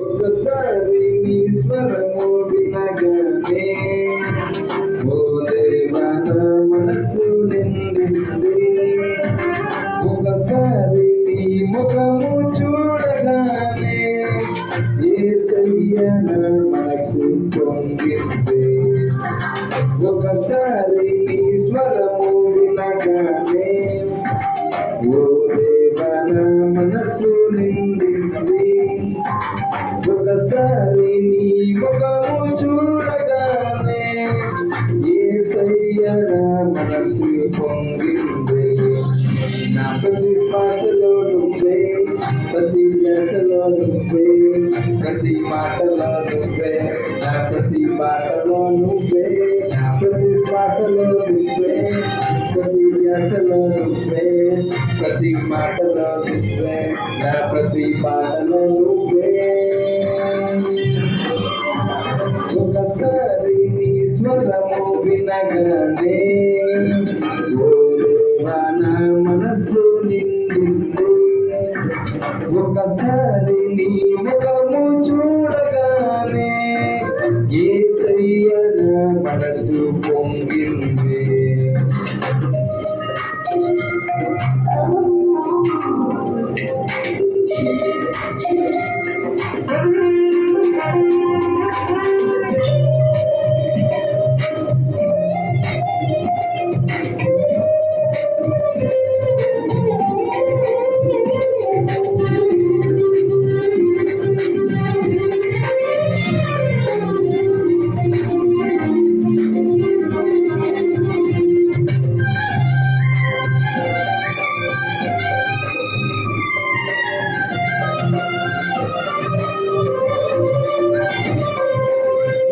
ఒకసారి నీ స్వరము వినగానే ఓ దేవా నా మనసు నిండింది. ఒకసారి నీ ముఖము చూడగానే ఏసయ్య నా మనసు పొంగింది. ఒకసారి నీ స్వరము వినగానే ఓ ఏసయ్య నా మనసు పొంగింది నా ప్రతి శ్వాసలో నువ్వే ప్రతి ధ్యాసలో నువ్వే ప్రతి మాటలో నువ్వే నా ప్రతి బాటలో నువ్వే స్వరము వినగానే ఓ దేవా నా మనస్సు నిండింది ఒకసారి నీ ముఖము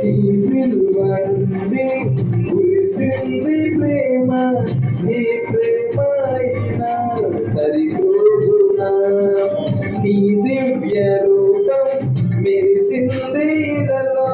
ఈ కురిసింది ప్రేమ నీ ప్రేమ అయినా సరిపోదునా? నీ దివ్య రూపం మెరిసింది ఇలలో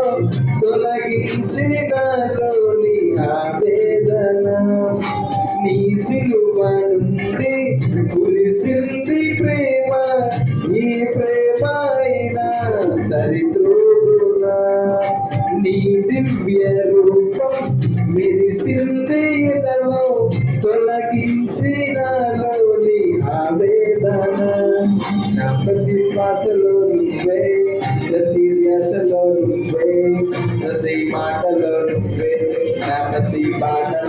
Let these pass alone away. Let these yes alone away. Let these pass alone away. Let these pass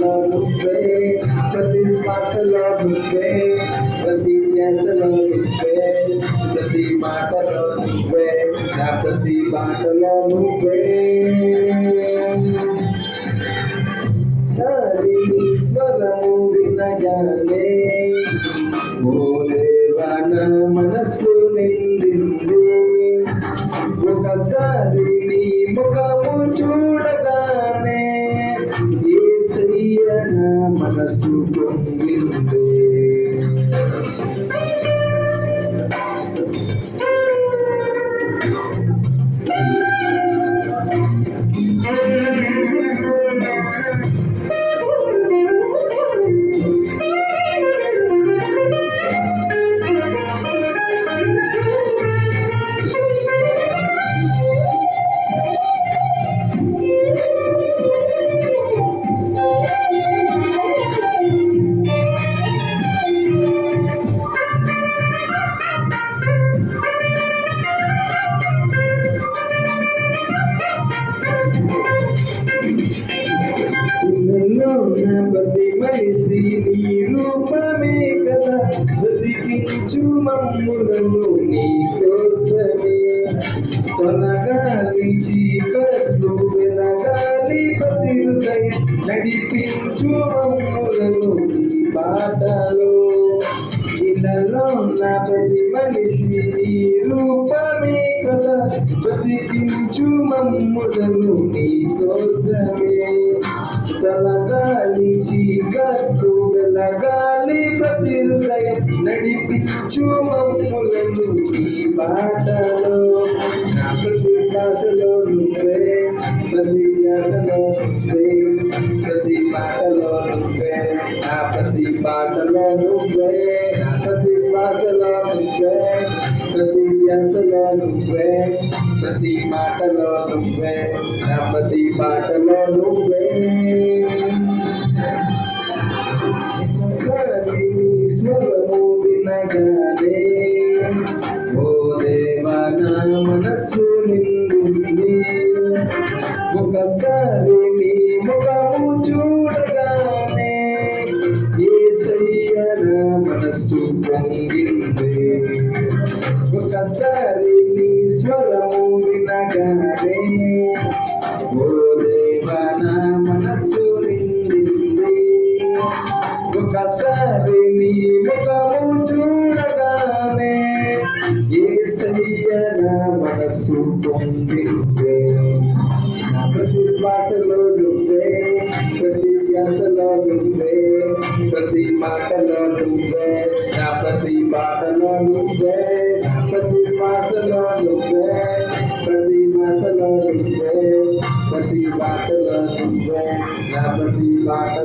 చేసి నీ రూపమే కదా బ్రతికించు మమ్ములను నీ కోసమే. తొలగాలి చీకట్లు వెనగాలి ప్రతి హృదయం నడిపించు బతికించు మమ్ములను నీ కోసమే. తలగాలి చీకట్టు వెలగాలి ప్రతి హృదయం నడిపించు మమ్ములను నీ బాటలో. ప్రతి భాషలో నువ్వే ప్రతి భాషలో ప్రతి మాటలో నువ్వే. నా ప్రతి పాటలో నువ్వే నా ప్రతి శ్వాసలో నువ్వే ప్రతి ధ్యాసలో నువ్వే ప్రతి మాటలో నువ్వే నా ప్రతి పాటలో నువ్వే మనస్సు ఒకసారి నీ ముఖము చూడగానే యేసయ్య నా మనస్సు పొందిందే ప్రతి శ్వాసలో నువ్వే ప్రతి ధ్యాసలో నువ్వే ప్రతి మాటలో నువ్వే నా ప్రతి బాటలో నువ్వే. ప్రతి